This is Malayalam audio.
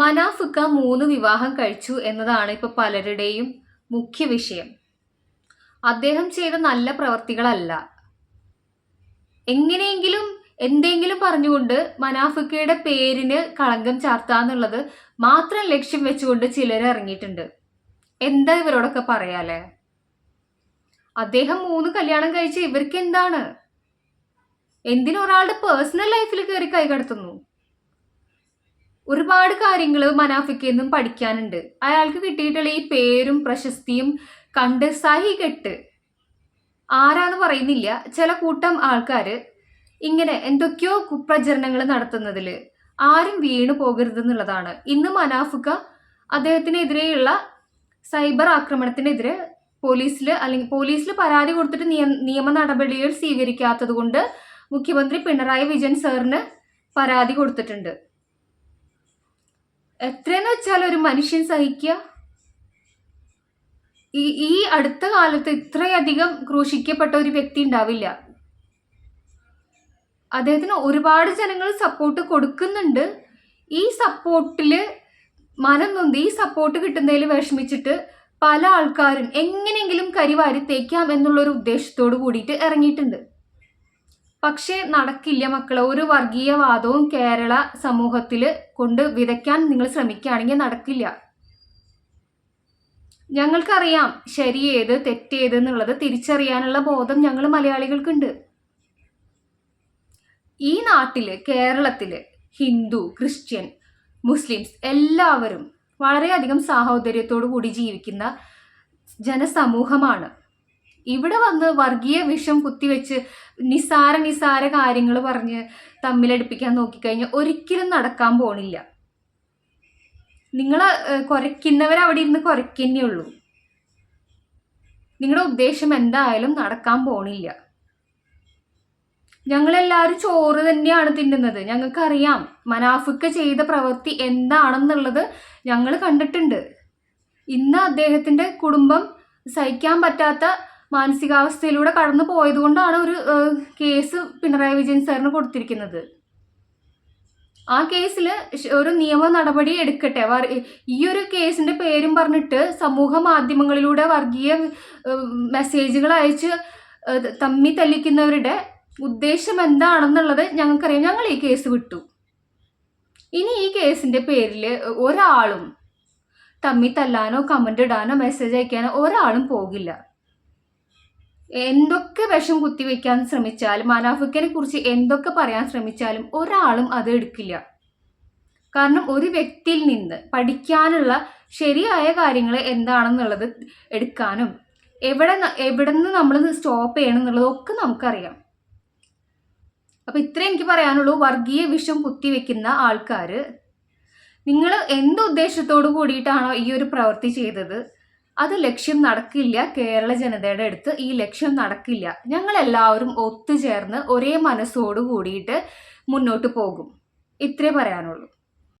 മനാഫുക്ക മൂന്ന് വിവാഹം കഴിച്ചു എന്നതാണ് ഇപ്പൊ പലരുടെയും മുഖ്യ വിഷയം. അദ്ദേഹം ചെയ്ത നല്ല പ്രവർത്തികളല്ല. എങ്ങനെയെങ്കിലും എന്തെങ്കിലും പറഞ്ഞുകൊണ്ട് മനാഫുക്കയുടെ പേരിന് കളങ്കം ചാർത്താന്നുള്ളത് മാത്രം ലക്ഷ്യം വെച്ചുകൊണ്ട് ചിലർ ഇറങ്ങിയിട്ടുണ്ട്. എന്താ ഇവരോടൊക്കെ പറയാലേ അദ്ദേഹം മൂന്ന് കല്യാണം കഴിച്ച ഇവർക്ക് എന്താണ്? എന്തിനൊരാളുടെ പേഴ്സണൽ ലൈഫിൽ കയറി കൈകടത്തുന്നു ഒരുപാട് കാര്യങ്ങൾ മനാഫിക്കെന്നും പഠിക്കാനുണ്ട്. അയാൾക്ക് കിട്ടിയിട്ടുള്ള ഈ പേരും പ്രശസ്തിയും കണ്ട് സഹി കെട്ട് ആരാന്ന് പറയുന്നില്ല. ചില കൂട്ടം ആൾക്കാർ ഇങ്ങനെ എന്തൊക്കെയോ കുപ്രചരണങ്ങൾ നടത്തുന്നതിൽ ആരും വീണു പോകരുത് എന്നുള്ളതാണ് ഇന്ന് മനാഫുക്ക അദ്ദേഹത്തിനെതിരെയുള്ള സൈബർ ആക്രമണത്തിനെതിരെ പോലീസിൽ അല്ലെങ്കിൽ പോലീസിൽ പരാതി കൊടുത്തിട്ട് നിയമ നടപടികൾ സ്വീകരിക്കാത്തത് കൊണ്ട് മുഖ്യമന്ത്രി പിണറായി വിജയൻ സാറിന് പരാതി കൊടുത്തിട്ടുണ്ട്. എത്രയെന്ന് വെച്ചാൽ ഒരു മനുഷ്യൻ സഹിക്കുക. ഈ ഈ അടുത്ത കാലത്ത് ഇത്രയധികം ക്രൂശിക്കപ്പെട്ട ഒരു വ്യക്തി ഉണ്ടാവില്ല. അദ്ദേഹത്തിന് ഒരുപാട് ജനങ്ങൾ സപ്പോർട്ട് കൊടുക്കുന്നുണ്ട്. ഈ സപ്പോർട്ടിൽ മനം നൊന്ത് ഈ സപ്പോർട്ട് കിട്ടുന്നതിൽ വിഷമിച്ചിട്ട് പല ആൾക്കാരും എങ്ങനെയെങ്കിലും കരിവാരി തേക്കാം എന്നുള്ളൊരു ഉദ്ദേശത്തോട് കൂടിയിട്ട് ഇറങ്ങിയിട്ടുണ്ട്. പക്ഷേ നടക്കില്ല മക്കളെ. ഒരു വർഗീയവാദവും കേരള സമൂഹത്തിൽ കൊണ്ട് വിതയ്ക്കാൻ നിങ്ങൾ ശ്രമിക്കുകയാണെങ്കിൽ നടക്കില്ല. ഞങ്ങൾക്കറിയാം ശരിയേത് തെറ്റേത് എന്നുള്ളത് തിരിച്ചറിയാനുള്ള ബോധം ഞങ്ങൾ മലയാളികൾക്കുണ്ട്. ഈ നാട്ടിൽ കേരളത്തിൽ ഹിന്ദു ക്രിസ്ത്യൻ മുസ്ലിംസ് എല്ലാവരും വളരെയധികം സാഹോദര്യത്തോടു കൂടി ജീവിക്കുന്ന ജനസമൂഹമാണ്. ഇവിടെ വന്ന് വർഗീയ വിഷം കുത്തിവെച്ച് നിസാര നിസാര കാര്യങ്ങൾ പറഞ്ഞ് തമ്മിലടുപ്പിക്കാൻ നോക്കിക്കഴിഞ്ഞാൽ ഒരിക്കലും നടക്കാൻ പോണില്ല. നിങ്ങൾ കുറയ്ക്കുന്നവരവിടെ ഇരുന്ന് കുറയ്ക്കന്നേ ഉള്ളൂ. നിങ്ങളുടെ ഉദ്ദേശം എന്തായാലും നടക്കാൻ പോണില്ല. ഞങ്ങളെല്ലാവരും ചോറ് തന്നെയാണ് തിന്നുന്നത്. ഞങ്ങൾക്കറിയാം മനാഫിക്ക ചെയ്ത പ്രവൃത്തി എന്താണെന്നുള്ളത് ഞങ്ങൾ കണ്ടിട്ടുണ്ട്. ഇന്ന് അദ്ദേഹത്തിന്റെ കുടുംബം സഹിക്കാൻ പറ്റാത്ത മാനസികാവസ്ഥയിലൂടെ കടന്നു പോയതുകൊണ്ടാണ് ഒരു കേസ് പിണറായി വിജയൻ സാറിന് കൊടുത്തിരിക്കുന്നത്. ആ കേസിൽ ഒരു നിയമ നടപടി എടുക്കട്ടെ. ഈ ഒരു കേസിന്റെ പേരും പറഞ്ഞിട്ട് സമൂഹ മാധ്യമങ്ങളിലൂടെ വർഗീയ മെസ്സേജുകൾ അയച്ച് തമ്മി തല്ലിക്കുന്നവരുടെ ഉദ്ദേശം എന്താണെന്നുള്ളത് ഞങ്ങൾക്കറിയാം. ഞങ്ങൾ ഈ കേസ് വിട്ടു. ഇനി ഈ കേസിന്റെ പേരിൽ ഒരാളും തമ്മി തല്ലാനോ കമന്റ് ഇടാനോ മെസ്സേജ് അയക്കാനോ ഒരാളും പോകില്ല. എന്തൊക്കെ വിഷം കുത്തിവെക്കാൻ ശ്രമിച്ചാലും മനാഫിക്കനെ കുറിച്ച് എന്തൊക്കെ പറയാൻ ശ്രമിച്ചാലും ഒരാളും അത് എടുക്കില്ല. കാരണം ഒരു വ്യക്തിയിൽ നിന്ന് പഠിക്കാനുള്ള ശരിയായ കാര്യങ്ങൾ എന്താണെന്നുള്ളത് എടുക്കാനും എവിടെ എവിടെ നിന്ന് നമ്മൾ സ്റ്റോപ്പ് ചെയ്യണം എന്നുള്ളതൊക്കെ നമുക്കറിയാം. അപ്പൊ ഇത്രേ എനിക്ക് പറയാനുള്ളൂ. വർഗീയ വിഷം കുത്തിവെക്കുന്ന ആൾക്കാർ നിങ്ങൾ എന്ത് ഉദ്ദേശത്തോടു കൂടിയിട്ടാണോ ഈ ഒരു പ്രവൃത്തി ചെയ്തത്? അത് ലക്ഷ്യം നടക്കില്ല കേരള ജനതയുടെ അടുത്ത്. ഈ ലക്ഷ്യം നടക്കില്ല. ഞങ്ങൾ എല്ലാവരും ഒത്തുചേർന്ന് ഒരേ മനസ്സോടു കൂടിയിട്ട് മുന്നോട്ട് പോകും. ഇത്രേ പറയാനുള്ളൂ.